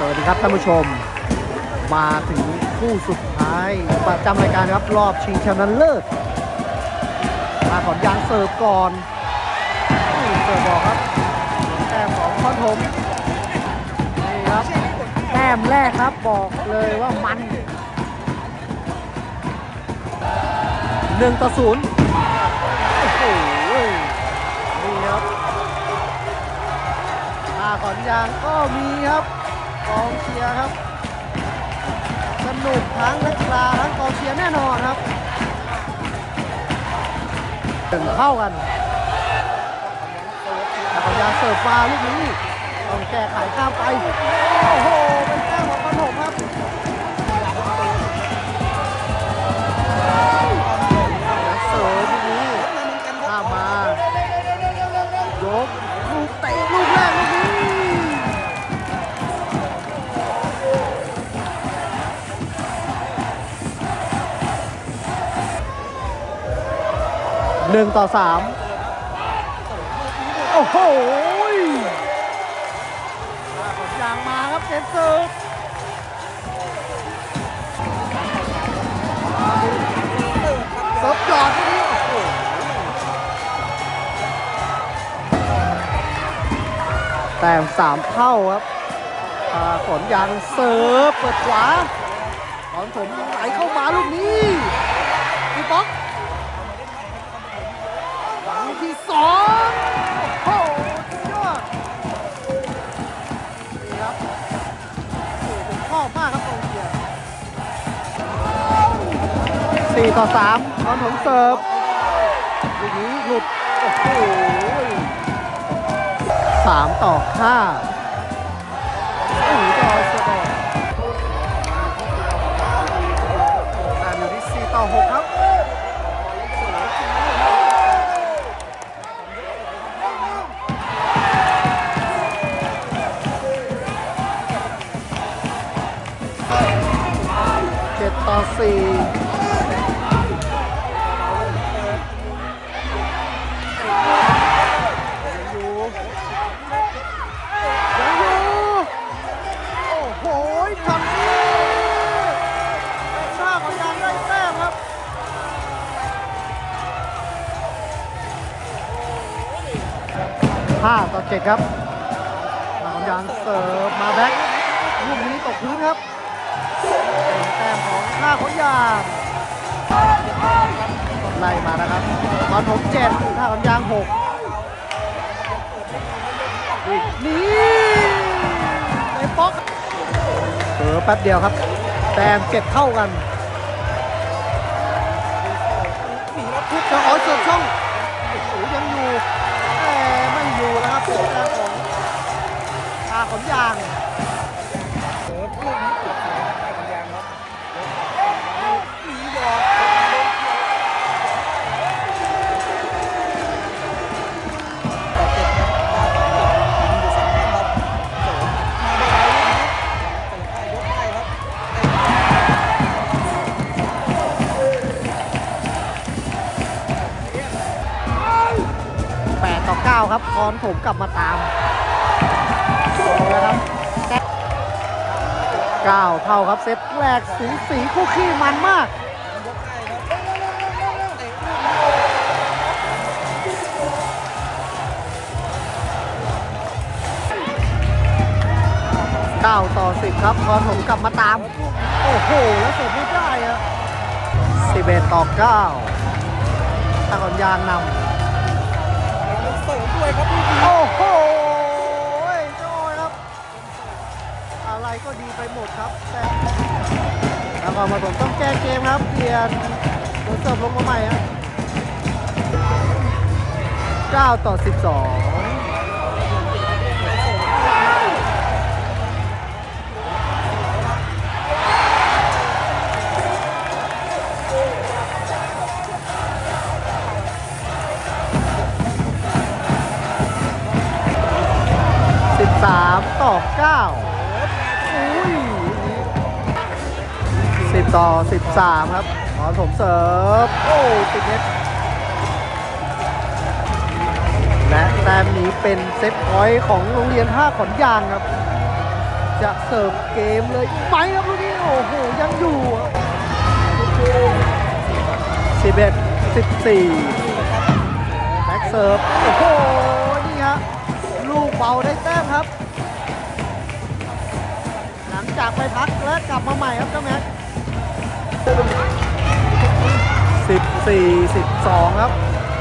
สวัสดีครับท่านผู้ชม มาถึงคู่สุดท้าย ประจำรายการครับรอบชิงชนะเลิศมาขอนยางเสิร์ฟก่อนเสิร์ฟบอกครับแต้มของคอนถมนี่ครับแต้มแรกครับบอกเลยว่ามันหนึ่งต่อศูนย์โอ้โหนี่ครับมาขอนยางก็มีครับ กองเชียร์ครับ สนุกทั้งนักกีฬาทั้งกองเชียร์แน่นอนครับเข้ากันมายามเสิร์ฟมาลูกนี้ต้องแก้ไขข้ามไป โอ้โห เป็นแต้มของปนหกครับ นึ่งต่อสามโอ้โหยางมาครับเจนซิร์ฟเซิร์ฟหยอดลูกนี้แต้มสามเท่าครับพาขนยางเสิร์ฟเปิดขวาตอนผมไหลเข้ามาลูกนี้พี่ป๊อก สองโอ้โหสุดยอดนี่ครับโอ้โหผมชอบมากครับกองเชียร์สี่ต่อสามตอนผมเสิร์ฟลูกนี้หลุด โอ้โหสามต่อห้า สี่ยังอยู่อยู่โอ้โหช็อตนี้ชาของยางได้แต้มครับห้าต่อเจ็ดครับชาของยางเสิร์ฟมาแบ็คลูกนี้ตกพื้นครับ ต้มของข้าของยางไล่มานะครับตอนผมเจ็ดข้าของยางหกนี่ไอ้ป๊อกเออแป๊บเดียวครับ แต้มเก็บเท่ากันจะอ๋อเสิร์ฟช่องโอ้โหยังอยู่แต่ไม่อยู่แล้วครับเป็นแต้มของตาขนยางาครับคอนผมกลับมาตามนะครับเก้าเท่าครับเซตแรกสูสีคู่ขี้มันมาก9ต่อ10ครับพอนผมกลับมาตาม โอ้โห แล้วเสร์ฟไม่ได้อะ11ต่อ9ตะกอนยางนำ ด้วยครับลูกนี้โอ้โหจอยครับ อะไรก็ดีไปหมดครับ แต่แล้วก็มาผมต้องแก้เกมครับ เปลี่ยนตัวเสิร์ฟลงมาใหม่ครับ9ต่อ 12 13ต่อ 9 อุ้ย 10 ต่อ 13 ครับขอผมเสิร์ฟโอ้ติดเน็ตและแต้มนี้เป็นเซตพอยต์ของโรงเรียนท่าขอนยางครับ จะเสิร์ฟเกมเลยไหมครับลูกนี้ โอ้โห ยังอยู่สิบเอ็ดสิบสี่แบ็กเสิร์ฟ โอ้โห นี่ฮะ ลูกเบาได้แจากไปพักและกลับมาใหม่ครับเจ้าแม็กสิบสี่สิบสองครับ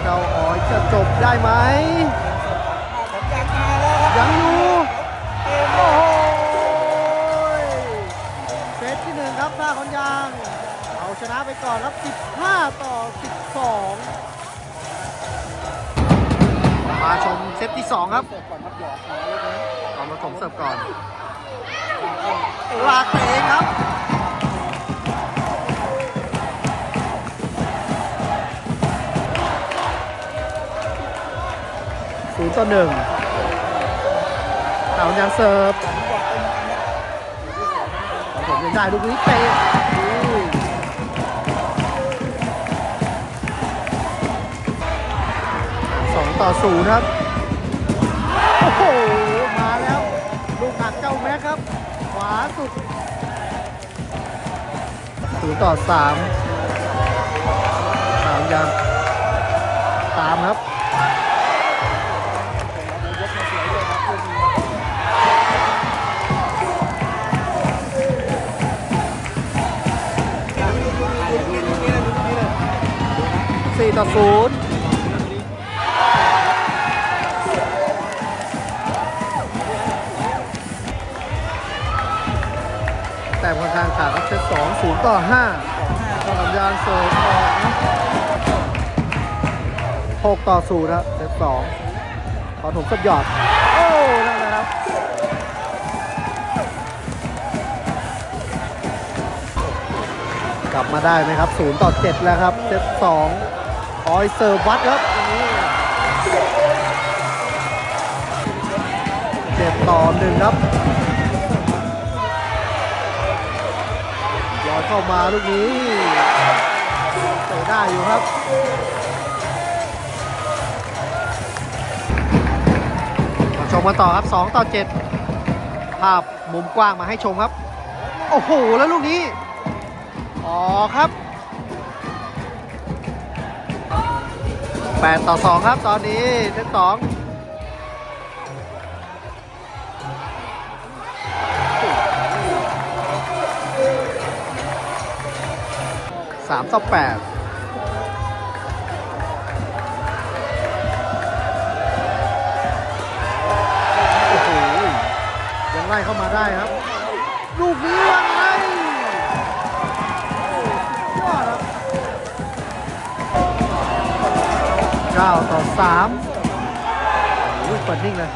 เจ้าอ๋อยจะจบได้ไหมสัญญาณมาแล้วครับยังอยู่เกมโอ้โหเซตที่หนึ่งครับท่าขอนยาง เอาชนะไปก่อนครับ15ต่อ12มาชมเซตที่2ครับเสิร์ฟก่อนครับหยอกมาเลยนะก่อนผสมเสิร์ฟก่อน หลากเองครับศูนย์ต่อหนึ่งเอายังเสิร์ฟผมยังได้ลูกนี้เตะสองต่อศูนย์ครับ โอ้โห สุดศูนย์ต่อสามสามยังตามครับสี่ต่อศูนย์ แต่ค่อนข้างขาดครับเซตสองศูนย์ต่อห้าต่อสัญญาณเสิร์ฟออกนะหกต่อศูนย์ครับเซตสองขอถมสับหยอด โอ้ นั่นแหละครับกลับมาได้ไหมครับ0ต่อ7แล้วครับเซต2องออยเซอร์วัดครับอันนี้เจ็ดต่อหนึ่งครับ เข้ามาลูกนี้เตะได้อยู่ครับชมกันต่อครับ 2 ต่อ 7 ภาพมุมกว้างมาให้ชมครับ โอ้โห แล้วลูกนี้ อ๋อครับ 8 ต่อ 2 ครับตอนนี้เซตสอง สามต่อแปดโอ้โหยังไล่เข้ามาได้ครับ ลูกนี้ว่าไงยอดครับเก้าต่อสามโอ้ยเปิดนิ่งเลย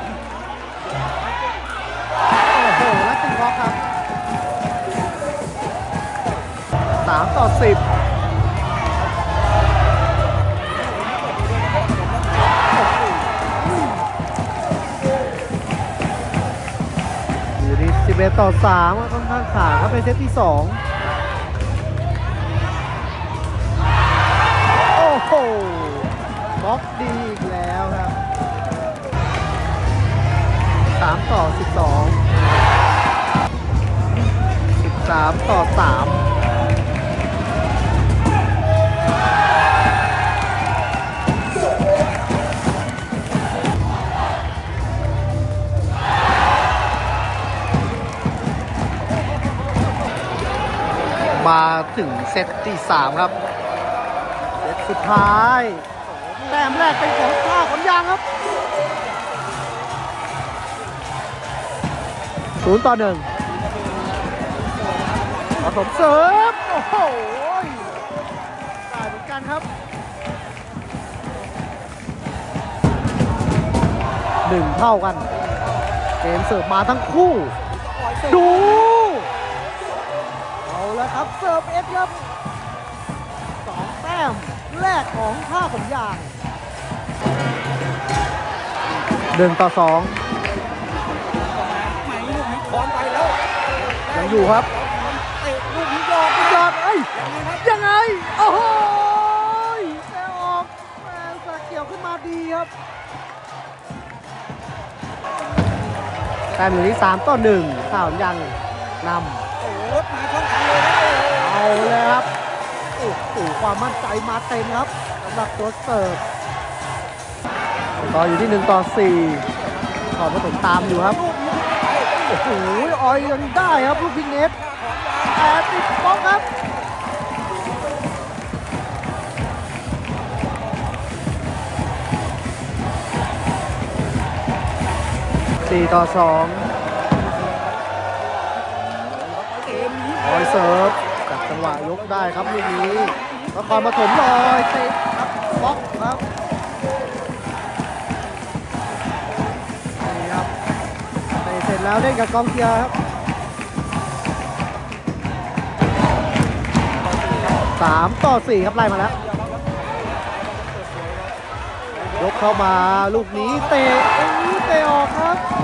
โอ้โห แล้วติงบล็อกครับสามต่อสิ 11 ต่อ3ค่อนข้างขาดครับในเซตที่ 2 โอ้โหบล็อกดีอีกแล้วครับ 3 ต่อ 12 13 ต่อ 3 ถึงเซตที่สามครับ เซตสุดท้ายแต้มแรกเป็นของท่าขนยางครับศูนย์ต่อหนึ่งผสมเสริมโอ้โหได้เหมือนกันครับหนึ่งเท่ากัน เกมเสิร์ฟมาทั้งคู่ ดู เสิร์ฟเอฟครับสองแต้มแรกของท่าขนยางหนึ่งต่อสองไหมลูกนี้คล้องไปแล้วยังอยู่ครับเตะลูกนี้ยอดยอดเอ้ยยังไงครับยังไงโอ้โหแต่ออกแม่สะเกี่ยวขึ้นมาดีครับต้มอยู่ที่3ต่อ1ข้าวยังนำ เอาเลยครับโอ้โหความมั่นใจมาเต็มครับสำหรับตัวเสิร์ฟต่ออยู่ที่1ต่อ4ขอผสมตามอยู่ครับลูกนี้ไปโอ้โหออยยังได้ครับลูกพิงเนสแต่ติดบล็อกครับสี่ต่อสองเกมนี้ออยเสิร์ฟจับจัง หวะยกได้ครับลูกนี้นครปฐมลอยติดครับบล็อกครับนี่ครับเตะเสร็จแล้วเล่นกับกองเชียร์ครับสามต่อสี่ครับไล่มาแล้วยกเข้ามาลูกนี้เตะเตะออกครับ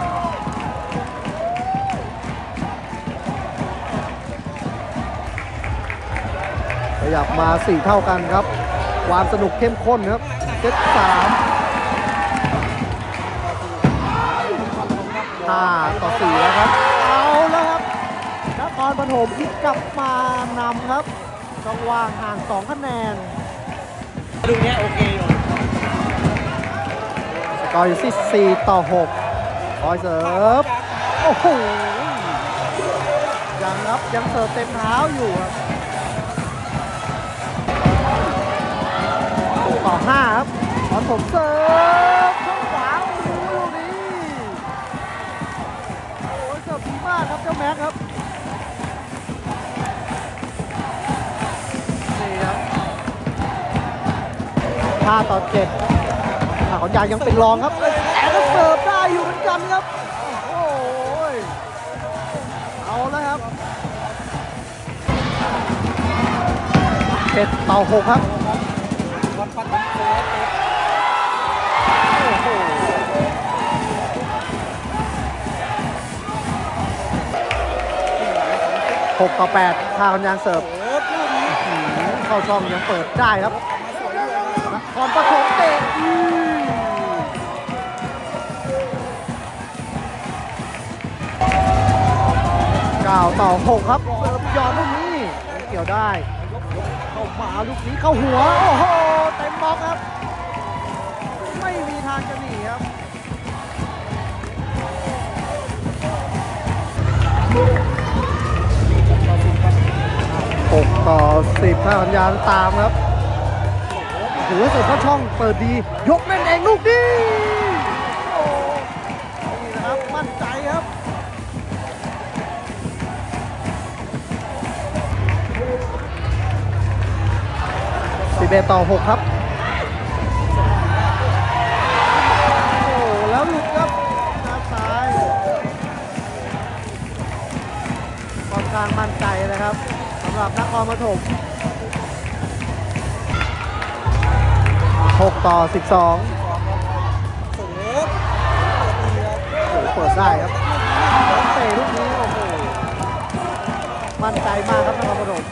ยับมา 4 เท่ากันครับ ความสนุกเข้มข้นครับเซตสามห้าต่อสี่แล้วครับ เอาแล้วครับนครปฐมพลิกกลับมานำครับช่องว่างห่าง2คะแนนลูกเนี้ยโอเคอยู่สกอร์อยู่ที่4ต่อ6คอยเสิร์ฟ โอ้โหยังครับยังเสิร์ฟเต็มเท้าอยู่ครับ ต่อ5ครับตอนผมเสิร์ฟช่องขวาโอ้โหลูกนี้โอ้โหเสิร์ฟดีมากครับเจ้าแม็กครับนี่ครับ5ต่อ7อ่าขอนยางยังเป็นรองครับแต่ก็เสิร์ฟได้อยู่เหมือนกันครับโอ้ยเอาแล้วครับเจ็ดต่อหกครับ วันปันปันโค้ช โอ้โหกต่อแปดทางขอนยางเสิร์ฟเข้าช่องยังเปิดได้ครับมาสวยด้วยนะนครปฐมเตะเก้าต่อหกครับเสิร์ฟยอดลูกนี้เกี่ยวได้ เข้ามาลูกนี้เข้าหัว โอ้โห บล็อกครับ ไม่มีทางจะหนีครับหกต่อสิบถ้าสัญญาณตามครับถือว่าเสิร์ฟเข้าช่องเปิดดี ยกเล่นเองลูกนี้โอ้นี่นะครับมั่นใจครับสิบเอ็ดต่อหกครับ อนข้างมั่นใจนะครับสำหรับนครปฐม6 ต่อ 12เสิร์ฟดีครับโอ้โหเปิดได้ครับเตะลูกนี้โอ้โหมั่นใจมากครับนครปฐม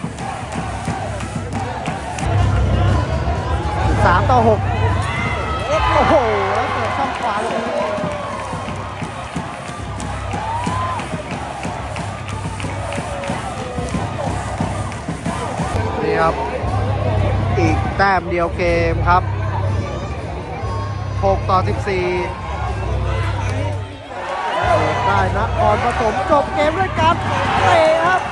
3 ต่อ 6 โอ้โห แต้มเดียวเกมครับ 6 ต่อ 14ได้นะครผสมจบเกมด้วยการค